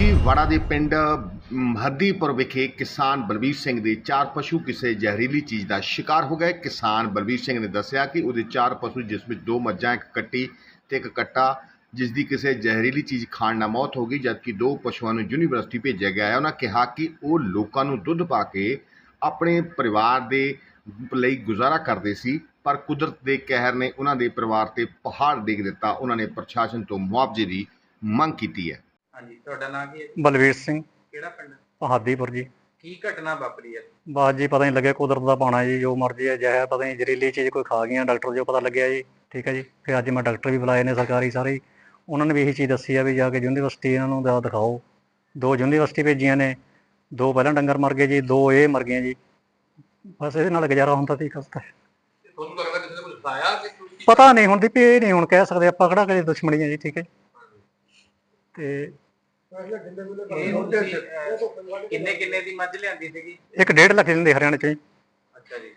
ਮਾਛੀਵਾੜਾ ਦੇ ਪਿੰਡ ਮਹੱਦੀਪੁਰ ਵਿਖੇ ਕਿਸਾਨ ਬਲਬੀਰ ਸਿੰਘ ਦੇ ਚਾਰ ਪਸ਼ੂ ਕਿਸੇ ਜ਼ਹਿਰੀਲੀ ਚੀਜ਼ ਦਾ ਸ਼ਿਕਾਰ ਹੋ ਗਏ। ਕਿਸਾਨ ਬਲਬੀਰ ਸਿੰਘ ਨੇ ਦੱਸਿਆ ਕਿ ਉਹਦੇ ਚਾਰ ਪਸ਼ੂ, ਜਿਸ ਵਿੱਚ ਦੋ ਮੱਝਾਂ, ਇੱਕ ਕੱਟੀ ਤੇ ਇੱਕ ਕੱਟਾ ਜਿਸ ਦੀ ਕਿਸੇ ਜ਼ਹਿਰੀਲੀ ਚੀਜ਼ ਖਾਣ ਨਾਲ ਮੌਤ ਹੋ ਗਈ, ਜਦਕਿ ਦੋ ਪਸ਼ੂਆਂ ਨੂੰ ਯੂਨੀਵਰਸਿਟੀ ਭੇਜਿਆ ਗਿਆ ਹੈ। ਉਹਨਾਂ ਕਿਹਾ ਕਿ ਉਹ ਲੋਕਾਂ ਨੂੰ ਦੁੱਧ ਪਾ ਕੇ ਆਪਣੇ ਪਰਿਵਾਰ ਦੇ ਲਈ ਗੁਜ਼ਾਰਾ ਕਰਦੇ ਸੀ, ਪਰ ਕੁਦਰਤ ਦੇ ਕਹਿਰ ਨੇ ਉਹਨਾਂ ਦੇ ਪਰਿਵਾਰ ਤੇ ਪਹਾੜ ਡਿੱਗ ਦਿੱਤਾ। ਉਹਨਾਂ ਨੇ ਪ੍ਰਸ਼ਾਸਨ ਤੋਂ ਮੁਆਵਜ਼ੇ ਦੀ ਮੰਗ ਕੀਤੀ ਹੈ। ਹਾਂਜੀ ਤੁਹਾਡਾ ਨਾਮ ਕੀ ਹੈ ਬਲਵੀਰ ਸਿੰਘ। ਕਿਹੜਾ ਪਿੰਡ? ਪਹਾਦੀਪੁਰ ਜੀ। ਕੀ ਘਟਨਾ ਵਾਪਰੀ ਹੈ? ਬਾਅਦ ਜੀ ਪਤਾ ਨਹੀਂ ਲੱਗਿਆ ਕੁਦਰਤ ਦਾ ਪਾਣਾ ਜੀ ਜੋ ਮਰਜ਼ੀ ਹੈ ਜ਼ਹਿਰ ਪਤਾ ਨਹੀਂ ਜ਼ਹਿਰੀਲੀ ਚੀਜ਼ ਕੋਈ ਖਾ ਗਈਆਂ ਡਾਕਟਰ ਜੋ ਪਤਾ ਲੱਗਿਆ ਜੀ ਠੀਕ ਹੈ ਜੀ। ਫਿਰ ਅੱਜ ਮੈਂ ਡਾਕਟਰ ਵੀ ਬੁਲਾਏ ਨੇ ਸਰਕਾਰੀ ਸਾਰੇ। ਹੀ। ਉਹਨਾਂ ਨੇ ਵੀ ਇਹੀ ਚੀਜ਼ ਦੱਸੀ ਆ ਵੀ ਜਾ ਕੇ ਯੂਨੀਵਰਸਿਟੀ ਇਹਨਾਂ ਨੂੰ ਦਾ ਦਿਖਾਓ। ਦੋ ਯੂਨੀਵਰਸਿਟੀ ਭੇਜੀਆਂ ਨੇ ਦੋ ਪਹਿਲਾਂ ਡੰਗਰ ਮਰ ਗਏ ਜੀ ਦੋ ਇਹ ਮਰ ਗਈਆਂ ਜੀ। ਬਸ ਇਹਦੇ ਨਾਲ ਗੁਜ਼ਾਰਾ ਹੁੰਦਾ ਤੀ ਕਸਤਾ ਤੁਹਾਨੂੰ ਲੱਗਦਾ ਕਿਸੇ ਨੇ ਕੁਝ ਖਾਇਆ ਕਿ ਤੁਸੀਂ ਪਤਾ ਨਹੀਂ ਹੁਣ ਦੀ ਵੀ ਇਹ ਨਹੀਂ ਹੁਣ ਕਹਿ ਸਕਦੇ ਆਪਾਂ ਕਿਹੜਾ ਕਦੇ ਦੁਸ਼ਮਣੀਆਂ ਜੀ ਠੀਕ ਹੈ ਤੇ ਕਿੰਨੇ ਕਿੰਨੇ ਦੀ ਮੱਝ ਲਿਆਂਦੀ ਸੀਗੀ? ਇੱਕ ਡੇਢ ਲੱਖ ਦਿੰਦੇ ਹਰਿਆਣੇ ਚ ਜੀ ਅੱਛਾ ਜੀ।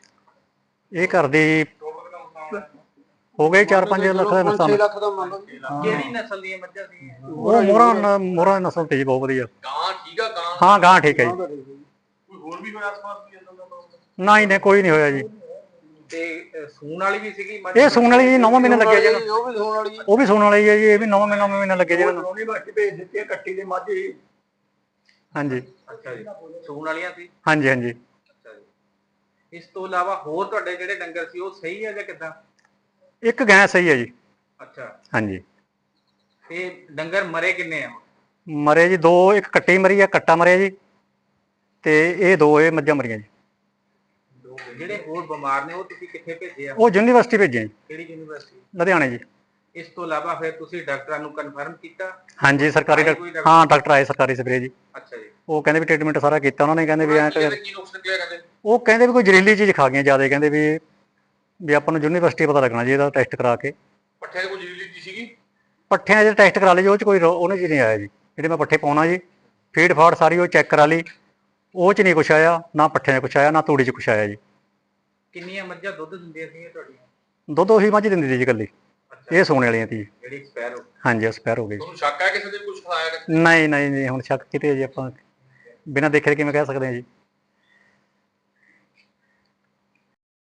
ਇਹ ਘਰ ਦੀ ਹੋ ਗਏ 4-5 ਲੱਖ ਦਾ ਨੁਕਸਾਨ। ਕਿਹੜੀ ਨਸਲ ਦੀਆਂ ਮੱਝਾਂ ਸੀਗੀਆਂ ਉਹ ਮੋਹਰਾਂ ਮੋਹਰਾਂ ਦੀ ਨਸਲ ਤੇ ਜੀ ਬਹੁਤ ਵਧੀਆ। ਗਾਂ ਠੀਕ ਆ ਗਾਂ ਹਾਂ ਗਾਂ ਠੀਕ ਹੈ ਜੀ। ਕੋਈ ਹੋਰ ਵੀ ਹੋਇਆ ਆਸ-ਪਾਸ ਵੀ ਇਦਾਂ ਦਾ ਮਾਮਲਾ? ਨਹੀਂ ਨਹੀਂ ਕੋਈ ਨਹੀਂ ਹੋਇਆ ਜੀ। ਤੇ ਸੂਣ ਵਾਲੀ ਵੀ ਸੀਗੀ ਇਹ ਸੂਣ ਵਾਲੀ ਜੀ 9 ਮਹੀਨੇ ਲੱਗੇ ਜੀ ਇਹਨੂੰ। ਉਹ ਵੀ ਸੋਣ ਵਾਲੀ ਉਹ ਵੀ ਸੂਣ ਵਾਲੀ ਹੈ ਜੀ ਇਹ ਵੀ 9 ਮਹੀਨੇ 9 ਮਹੀਨੇ ਲੱਗੇ ਜੀ ਇਹਨਾਂ। ਨੂੰ ਯੂਨੀਵਰਸਿਟੀ ਭੇਜ ਦਿੱਤੀ ਹੈ ਕੱਟੀ ਦੀ ਮੱਝ ਹੀ। ਹਾਂਜੀ। ਅੱਛਾ ਜੀ ਸੂਣ ਵਾਲੀਆਂ ਸੀ? ਹਾਂਜੀ ਹਾਂਜੀ। ਅੱਛਾ ਜੀ। ਇਸ ਤੋਂ ਇਲਾਵਾ ਹੋਰ ਤੁਹਾਡੇ ਜਿਹੜੇ ਡੰਗਰ ਸੀ ਉਹ ਸਹੀ ਹੈ ਜਾਂ ਕਿਦਾਂ? ਇੱਕ ਗੈਂ ਸਹੀ ਹੈ ਜੀ। ਅੱਛਾ। ਹਾਂਜੀ। ਤੇ ਡੰਗਰ ਮਰੇ ਕਿੰਨੇ ਆ? ਮਰੇ ਜੀ ਦੋ ਇੱਕ ਕੱਟੀ ਮਰੀ ਹੈ ਕੱਟਾ ਮਰਿਆ ਜੀ। ਤੇ ਇਹ ਦੋ ਇਹ ਮੱਝਾਂ ਮਰੀਆਂ ਜੀ। ਜਿਹੜੇ ਹੋਰ ਬਿਮਾਰ ਨੇ ਉਹ ਤੁਸੀਂ ਕਿੱਥੇ ਭੇਜੇ ਆ? ਉਹ ਯੂਨੀਵਰਸਿਟੀ ਭੇਜੀਆਂ ਜੀ। ਕਿਹੜੀ ਯੂਨੀਵਰਸਿਟੀ? ਲੁਧਿਆਣੇ ਜੀ। ਇਸ ਤੋਂ ਇਲਾਵਾ ਫਿਰ ਤੁਸੀਂ ਡਾਕਟਰਾਂ ਨੂੰ ਕਨਫਰਮ ਕੀਤਾ? ਹਾਂਜੀ ਸਰਕਾਰੀ ਆਏ ਡਾਕ- ਕੋਈ ਡਾਕਟਰ? ਹਾਂ ਡਾਕਟਰ ਆਏ ਸਰਕਾਰੀ ਸਪਰੇ ਜੀ। ਅੱਛਾ ਜੀ। ਉਹ ਕਹਿੰਦੇ ਵੀ ਟ੍ਰੀਟਮੈਂਟ ਸਾਰਾ ਕੀਤਾ ਉਹਨਾਂ ਨੇ ਕਹਿੰਦੇ ਵੀ ਐਂ ਕਰ ਕੀ ਨੁਕਸ ਨਿਕਲਿਆ ਕਹਿੰਦੇ? ਉਹ ਕਹਿੰਦੇ ਵੀ ਕੋਈ ਜ਼ਹਿਰੀਲੀ ਚੀਜ਼ ਖਾ ਗਈਆਂ ਜ਼ਿਆਦਾ ਕਹਿੰਦੇ ਵੀ ਵੀ ਆਪਾਂ ਨੂੰ ਯੂਨੀਵਰਸਿਟੀ ਪਤਾ ਲੱਗਣਾ ਜੀ ਇਹਦਾ ਟੈਸਟ ਕਰਾ ਕੇ। ਪੱਠਿਆਂ ਕੋਈ ਜ਼ਹਿਰੀਲੀ ਸੀਗੀ? ਪੱਠਿਆਂ ਦੇ ਟੈਸਟ ਕਰਾ ਲਏ ਜੀ ਉਹ ਚ ਕੋਈ ਰੋ- ਉਹਨੇ ਚ ਨਹੀਂ ਆਇਆ ਜੀ। ਜਿਹੜੇ ਮੈਂ ਪੱਠੇ ਪਾਉਣਾ ਜੀ ਫੀਡ ਫਾੜ ਸਾਰੀ ਉਹ ਚੈੱਕ ਕਰਾ ਲਈ। ਉਹ ਚ ਨਹੀਂ ਕੁਛ ਆਇਆ ਨਾ ਪੱਠਿਆਂ 'ਚ ਕੁਛ ਆਇਆ ਨਾ ਤੂੜੀ 'ਚ ਕੁਛ ਆਇਆ ਜੀ। ਕਿੰਨੀਆਂ ਮੱਝਾਂ ਦੁੱਧ ਦਿੰਦੀਆਂ ਸੀਗੀਆਂ ਤੁਹਾਡੀਆਂ? ਦੁੱਧ ਉਹੀ ਮੱਝ ਦਿੰਦੀ ਸੀ ਜੀ ਇਕੱਲੀ। ਇਹ ਸੋਨੇ ਵਾਲੀਆਂ ਸੀ ਜੀ। ਜਿਹੜੀ ਐਕਸਪਾਇਰ ਹੋ ਹਾਂਜੀ ਐਕਸਪਾਇਰ ਹੋ ਗਈ। ਜੀ। ਤੁਹਾਨੂੰ ਸ਼ੱਕ ਹੈ ਕਿਸੇ ਦੇ ਕੁਝ ਖਾਇਆ ਨਹੀਂ ਨਹੀਂ ਨਹੀਂ ਹੁਣ ਸ਼ੱਕ ਕਿਤੇ ਜੀ ਆਪਾਂ। ਬਿਨਾਂ ਦੇਖੇ ਕਿਵੇਂ ਕਹਿ ਸਕਦੇ ਹਾਂ ਜੀ।